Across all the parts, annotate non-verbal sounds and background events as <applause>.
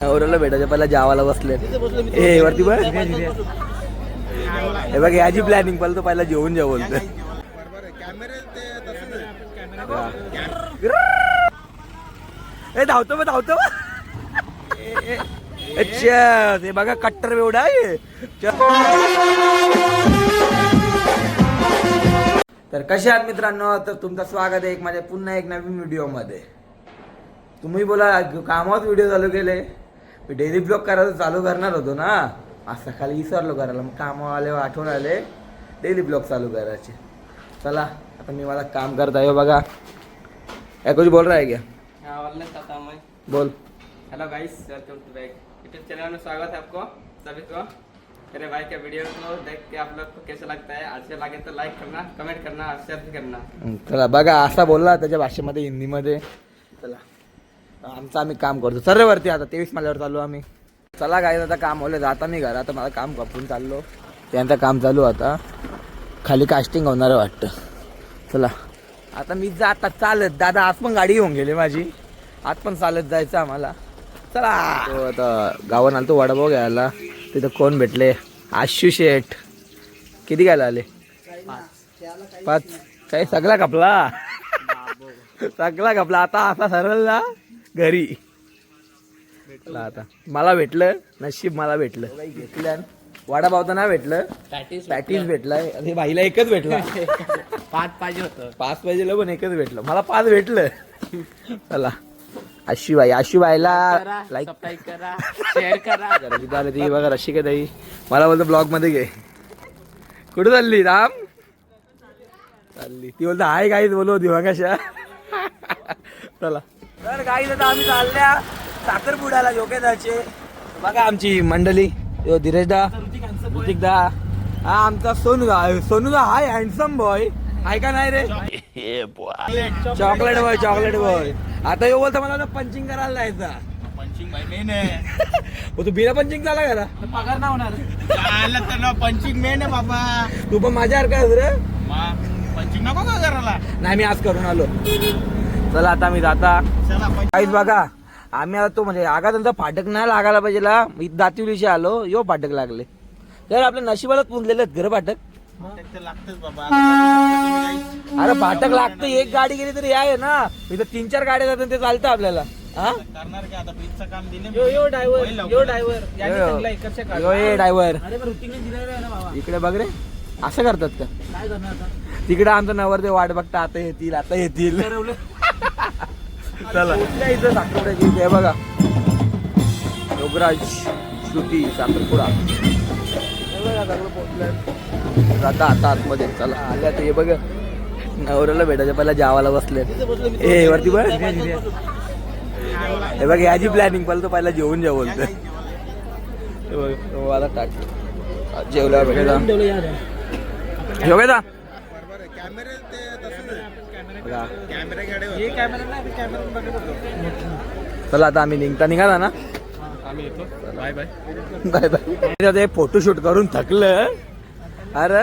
नवऱ्याला भेटायचं पहिला जावाला बसले. हे वरती बघ. हे बघ याची प्लॅनिंग पहिला तो पहिला जेवून जेव बोलतो ए धावतो मग धावतो अच्छा ते बघा कट्टर एवढा आहे. तर कसे आहात मित्रांनो? तर तुमचं स्वागत आहे एक माझ्या पुन्हा एक नवीन व्हिडिओमध्ये तुम्ही बोला कामात व्हिडिओ चालू केले मी डेली ब्लॉग करायचं चालू करणार होतो ना. आज सकाळी विसरलो करायला मग कामावाले आठवण आले. डेली ब्लॉग चालू करायचे. चला आता मी मला काम करता आहे बघा. या कुछ बोल रहा है क्या? हाँ है बोल. Hello guys welcome to back YouTube channel में स्वागत है आपको सभी को। मेरे भाई के वीडियो को देख के आप लोग को कैसा लगता है? अच्छे लगे तो लाइक करना कमेंट करना भी करना। हं, चला बघा असा बोलला त्याच्या भाषेमध्ये हिंदीमध्ये. चला. आमचं आम्ही काम करतो. सर्व वरती आता तेवीस माझ्यावर चालू आम्ही. चला काय आता काम होले आता मी घरात. आता मला काम कपून चाललो. त्यांचं काम चालू आता. खाली कास्टिंग होणार वाटतं. चला. आता मी जाता चालत. दादा आज पण गाडी घेऊन गेली माझी. आज पण चालत जायचं आम्हाला. चला. तो आता गावात आलो तो वडापाव घ्यायला. तिथं कोण भेटले? आशू शेठ. किती घ्यायला आले? पाच. काय सगळा कपला सगळा कपला आता असा सरळला घरी. चला आता. मला भेटलं नशीब मला भेटलं. घेतलं वडापाव तर नाही भेटलं. पॅटीस भेटलाय. आणि बाईला एकच भेटला. <laughs> पाच पाहिजे होतं. पाच पाहिजे पण एकच भेटलं. मला पाच भेटलं. चला. आशीबाई आशीबाईला लाईक सबस्क्राईब करा शेअर करा. <laughs> ती. बघा रशी का ताई मला बोलतो ब्लॉगमध्ये घे. कुठे चालली राम? चालली. ती बोलतो हाय गाईच बोलव दिवांगाशा <laughs> चला. तर गाईच आता आम्ही चालल्या साखरपुड्याला योग्यदाचे बघा आमची मंडळी यो धीरजदा ऋतिकदा हा आमचा सोनूदा सोनूदा हाय हँडसम बॉय हाय का नाही रे? चॉकलेट बॉय चॉकलेट बॉय आता यो बोलतो मला पंचिंग करायला जायचा. पंचिंग भाई मेन तू बिना पंचिंग झाला का? पगार ना होणार. पंचिंग मेन आहे बाबा. तू पण माझ्या काय रे? पंचिंग नको का करायला नाही मी आज करून आलो. चला आता मी जाता. काहीच बघा आम्ही आता तो म्हणजे आगा त्यांचा फाटक नाही लागायला पाहिजे ला. मी दातिवलीशी आलो यो फाटक लागले. तर आपल्या नशिबालाच पुंजलेले घर फाटक. अरे फाटक लागतं एक गाडी गेली तरी आहे ना. इथं तीन चार गाड्या जातात ते चालतं आपल्याला. हा? करणार की आता ब्रिजचं काम दिले यो यो ड्रायव्हर इकडे बघ रे. असं करतात का? काय करणार आता? तिकडे आमचं नवर ते वाट बघता आता येतील आता येतील. चला. इथं साखरपुड्याची इथे आहे बघा. योगराज श्रुती साखरपुडा. बघा सगळं. जाता आता आतमध्ये. चला. आल्या ते बघ. नवऱ्याला भेटायचं पहिला जावाला बसले ए वरती बघ. हे बघ याची प्लॅनिंग पहिला तो पहिला जेवून जेव बोलतो बघ, टाक. जेवला भेटायचा योग्यता चला आता आम्ही निघता. निघाला ना? आम्ही येतो. Bye bye. Bye bye. ते फोटोशूट करून थकलं अरे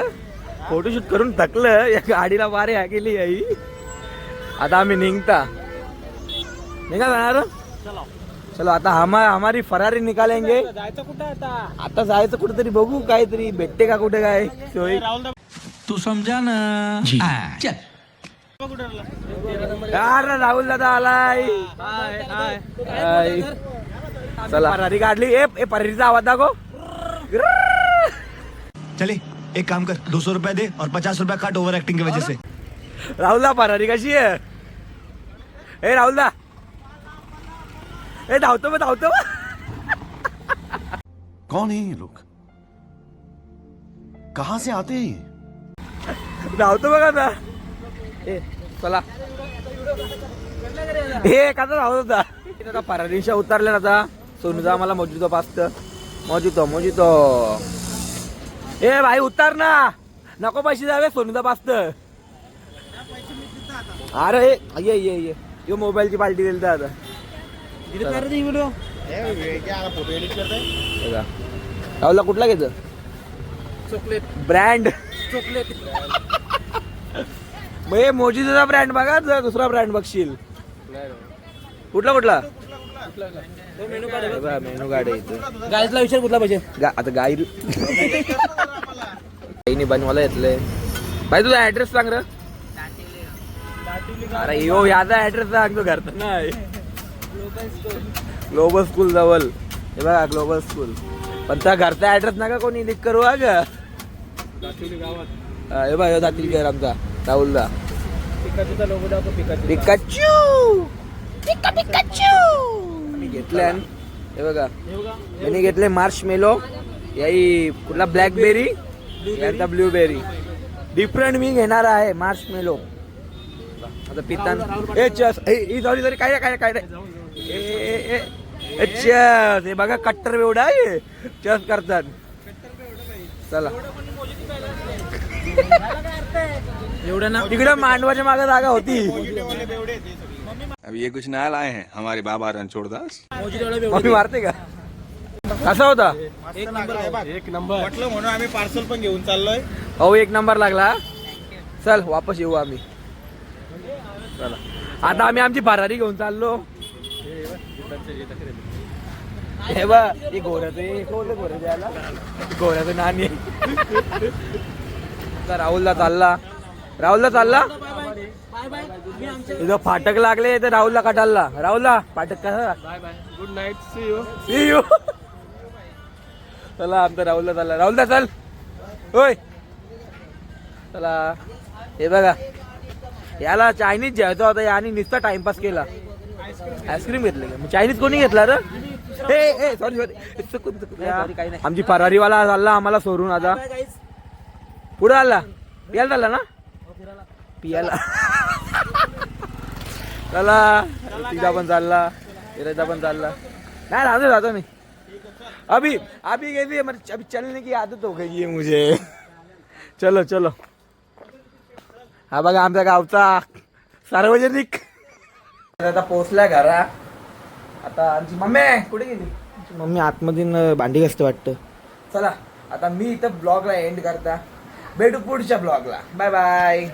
फोटोशूट करून थकलं या गाडीला वारे ह्या केली आई. आता आम्ही निघता. निघा जाणार चलो आता हमा हमारी फरारी निकालेंगे. जायचं कुठं आता? आता जायचं कुठेतरी बघू काहीतरी भेटते का कुठे काय? सोय तू समझा ना. चल. अरे राहुल दादा आलाय. चला. फरारी काढली ए ए आवाज़ दाखव. चले एक काम कर दो सौ रुपया दे और पचास रुपया काट ओवर एक्टिंग की वजह से. राहुलदा फरारी कशी आहे? ए राहुलदा ए धावतो मग धावतो. कौन है ये लोग? कहाँ से आते हैं ये? धावतो बघा आता. ए चला. ए कसा धावत होता आता. फरारीशा उतरल्या ना आता. सोनूचा आम्हाला मोजितो पास्त. मोजितो मोजितो ए भाई उतार ना. नको पैसे जावे सोनूचा पास्त. अरे ए, ये ये ये. यो मोबाईलची पार्टी दिली तर आता. हे राहुलला कुठला घ्यायचं? चॉकलेट ब्रँड चॉकलेट मग हे मोजीचा ब्रँड बघा जर दुसरा ब्रँड बघशील. कुठला कुठला? मेनू कार्ड आहे इथं. गायतला विचार कुठला पाहिजे. गा आता गाई गाईने बनवायला येतलंय भाई तुझा ऍड्रेस सांग र. अरे यो याचा ऍड्रेस सांग तो घरचा. नाही. ग्लोबल स्कूल जवळ. हे बघा ग्लोबल स्कूल पण त्या घरचा ऍड्रेस नका कोणी लिक करू हा ग. हा, बघा जातील घर आमचा. दाखव पिकाचू पिकाचू! Pika Pikachu! मी घेतल्या हे बघा. यांनी घेतले मार्श मेलो याही कुठला ब्लॅकबेरी यांचा ब्लूबेरी डिफरंट मी घेणार आहे मार्श मेलो आता पितान ए चस. ए सॉरी सॉरी काय काय काय? ए, चस. हे बघा कट्टर बेवडा आहे. चस करतात. चला. <laughs> एवढं ना तिकडे मांडवाच्या मागे जागा होती. अब ये कुछ नया लाए हैं हमारे बाबा एवढा मम्मी मारते का? कसा होता? एक नंबर एक नंबर. म्हटलं म्हणून आम्ही पार्सल पण घेऊन चाललोय. हो एक नंबर लागला. चल वापस येऊ आम्ही. चला. आता आम्ही आमची फरारी घेऊन चाललो. हे बा हे घोड्याचं नाणी. <laughs> राहुलला चालला. राहुलला चालला? इथं फाटक लागले तर राहुलला कटालला राहुलला फाटक कसा? Good night see you See you. चला आमचा राहुलला चालला. राहुलदा चल. होय चला. हे बघा. याला चायनीज घ्यायचा होता याने नुसता टाइमपास केला. आईस्क्रीम घेतलं का चायनीज कोणी घेतला रे? हे हे सॉरी सॉरी आमची फरारीवाला चालला आम्हाला सोडून आता. पुढे आला. पियाला चालला ना? पियाला. <laughs> चला. तिचा पण चालला. तिराचा पण चालला. नाही राहतो जातो मी. अभी अभी गेली मतलब म्हणजे अभी चलने की आदत हो गई है मुझे. चलो चलो. हा बघा आमच्या गावचा सार्वजनिक. आता पोहोचलाय घरा. आता आमची मम्मी कुठे गेली? आमची मम्मी आतमधून भांडी घासते वाटतं. चला आता मी इथं ब्लॉगला एंड करता. भेटू पुढच्या ब्लॉगला. Bye bye.